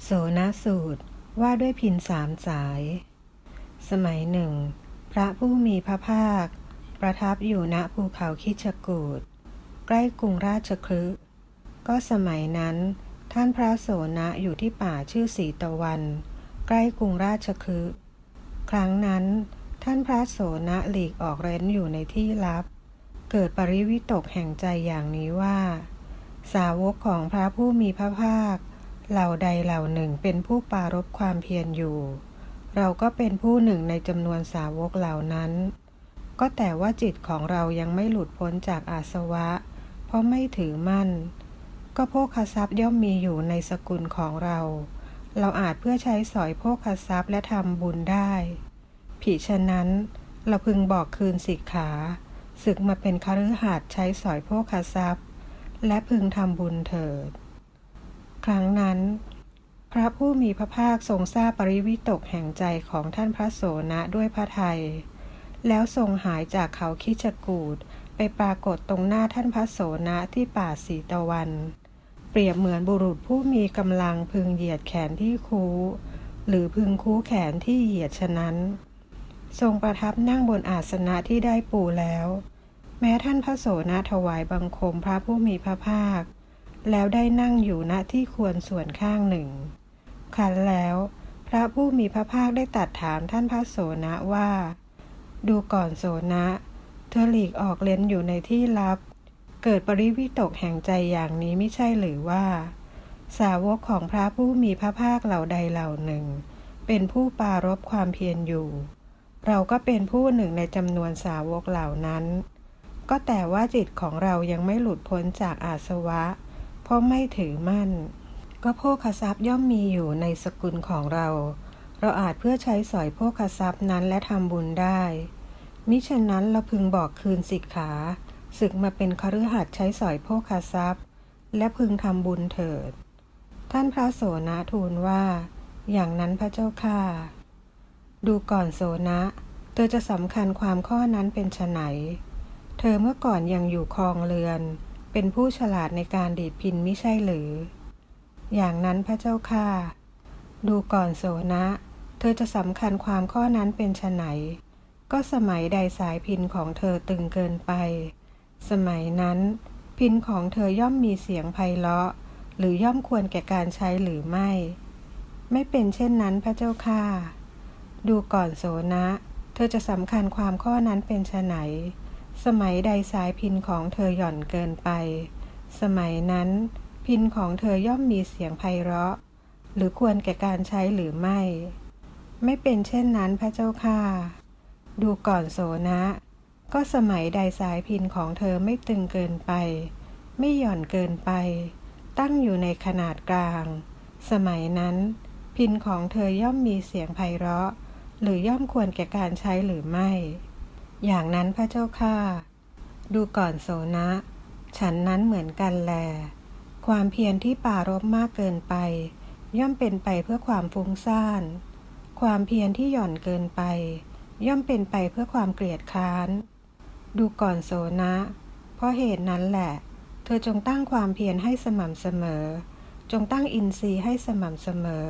โสนสูตรว่าด้วยพินสามสาย สมัยหนึ่ง พระผู้มีพระภาค ประทับอยู่ณภูเขาคิชกูดใกล้กรุงราชคฤห์ก็สมัยนั้น ท่านพระโสนะอยู่ที่ป่าชื่อสีตะวัน ใกล้กรุงราชคฤห์ครั้งนั้น ท่านพระโสนะหลีกออกเร้นอยู่ในที่ลับ เกิดปริวิตกแห่งใจอย่างนี้ว่า สาวกของพระผู้มีพระภาค เหล่าใดเหล่าหนึ่งเป็นผู้ปรารบความเพียรอยู่ เราก็เป็นผู้หนึ่งในจำนวนสาวกเหล่านั้น ก็แต่ว่าจิตของเรายังไม่หลุดพ้นจากอาสวะ เพราะไม่ถือมั่น ก็โภคทรัพย์ย่อมมีอยู่ในสกุลของเรา เราอาจเพื่อใช้สอยโภคทรัพย์และทำบุญได้ผิฉะนั้น เราพึงบอกคืนสิกขาศึกมาเป็นคฤหัสถ์ใช้สอยโภคทรัพย์ และพึงทำบุญเถิด ครั้งนั้น พระผู้มีพระภาคทรงทราบปริวิตกแห่งใจของท่านพระโสนะด้วยพระไทย แล้วทรงหายจากเขาคิชกูดไปปรากฏตรงหน้าท่านพระโสนะที่ป่าสีตะวัน เปรียบเหมือนบุรุษผู้มีกำลังพึงเหยียดแขนที่คูหรือพึงคูแขนที่เหยียดฉะนั้น ทรงประทับนั่งบนอาสนะที่ได้ปูแล้ว แม้ท่านพระโสนะถวายบังคมพระผู้มีพระภาค แล้วได้นั่งอยู่ณที่ควรส่วนข้างหนึ่งคันแล้ว พระผู้มีพระภาคได้ตัดถามท่านพระโสนะว่า ดูก่อนโสนะ เธอหลีกออกเลนอยู่ในที่ลับ เกิดปริวิตกแห่งใจอย่างนี้ไม่ใช่หรือว่า สาวกของพระผู้มีพระภาคเหล่าใดเหล่าหนึ่ง เป็นผู้ปรารบความเพียรอยู่ เราก็เป็นผู้หนึ่งในจำนวนสาวกเหล่านั้น ก็แต่ว่าจิตของเรายังไม่หลุดพ้นจากอาสวะเเพราะไม่ถือมั่น ก็โภคทรัพย์ย่อมมีอยู่ในสกุลของเรา เราอาจเพื่อใช้สอยโภคทรัพย์นั้นและทำบุญได้ มิฉะนั้นเราพึงบอกคืนสิกขาศึกมาเป็นคฤหัสถ์ใช้สอยโภคทรัพย์ และพึงทำบุญเถิด ท่านพระโสนะทูลว่า อย่างนั้นพระเจ้าค่ะดูก่อนโสนะ เธอจะสำคัญความข้อนั้นเป็นไฉนเธอเมื่อก่อนยังอยู่คลองเรือน เป็นผู้ฉลาดในการดีดพินไม่ใช่หรือ อย่างนั้นพระเจ้าค่ะ ดูก่อนโสนะ เธอจะสำคัญความข้อนั้นเป็นไฉนก็สมัยใดสายพินของเธอตึงเกินไป สมัยนั้น พินของเธอย่อมมีเสียงไพเราะ หรือย่อมควรแก่การใช้หรือไม่ ไม่เป็นเช่นนั้นพระเจ้าค่ะ ดูก่อนโสนะ เธอจะสำคัญความข้อนั้นเป็นไฉน สมัยใดสายพินของเธอหย่อนเกินไป สมัยนั้น พินของเธอย่อมมีเสียงไพเราะ หรือควรแก่การใช้หรือไม่ ไม่เป็นเช่นนั้นพระเจ้าค่ะ ดูก่อนโสนะ ก็สมัยใดสายพินของเธอไม่ตึงเกินไป ไม่หย่อนเกินไป ตั้งอยู่ในขนาดกลาง สมัยนั้น พินของเธอย่อมมีเสียงไพเราะ หรือย่อมควรแก่การใช้หรือไม่ อย่างนั้นพระเจ้าค่ะดูก่อนโสนะ ฉันนั้นเหมือนกันแล ความเพียรที่ปรารบมากเกินไป ย่อมเป็นไปเพื่อความฟุ้งซ่าน ความเพียรที่หย่อนเกินไป ย่อมเป็นไปเพื่อความเกลียดค้าน ดูก่อนโสนะ เพราะเหตุนั้นแหละ เธอจงตั้งความเพียรให้สม่ำเสมอ จงตั้งอินทรีย์ให้สม่ำเสมอ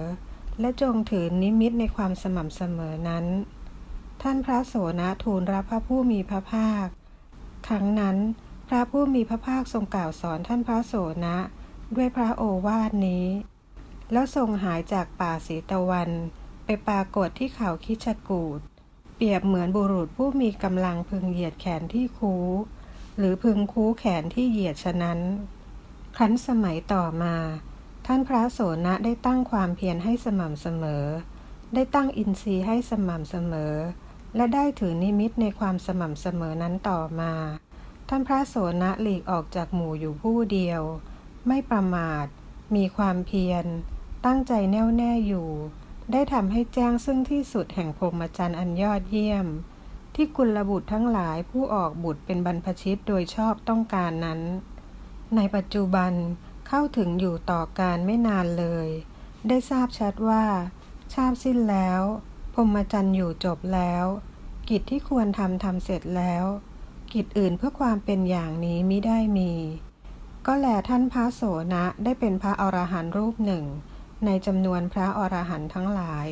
และจงถือนิมิตในความสม่ำเสมอนั้น ท่านพระโสนะทูลรับพระผู้มีพระภาค ครั้งนั้น พระผู้มีพระภาคทรงกล่าวสอนท่านพระโสนะ ด้วยพระโอวาทนี้ แล้วทรงหายจากป่าสีตะวัน ไปปรากฏที่เขาคิชกูดเปรียบเหมือนบุรุษผู้มีกำลังพึงเหยียดแขนที่คูหรือพึงคูแขนที่เหยียดฉะนั้น ครั้นสมัยต่อมา ท่านพระโสนะได้ตั้งความเพียรให้สม่ำเสมอ ได้ตั้งอินทรีย์ให้สม่ำเสมอ และได้ถือนิมิตในความสม่ำเสมอนั้นต่อมา ท่านพระโสนะหลีกออกจากหมู่อยู่ผู้เดียว ไม่ประมาท มีความเพียร ตั้งใจแน่วแน่อยู่ ได้ทำให้แจ้งซึ่งที่สุดแห่งพรหมจรรย์อันยอดเยี่ยม ที่กุลบุตรทั้งหลายผู้ออกบุตรเป็นบรรพชิตโดยชอบต้องการนั้น ในปัจจุบันเข้าถึงอยู่ต่อการไม่นานเลย ได้ทราบชัดว่า ชาบสิ้นแล้ว พรหมจรรย์อยู่จบแล้ว กิจที่ควรทำทำเสร็จแล้ว กิจอื่นเพื่อความเป็นอย่างนี้มิได้มี ก็แลท่านพระโสนะได้เป็นพระอรหันต์รูปหนึ่ง ในจำนวนพระอรหันต์ทั้งหลาย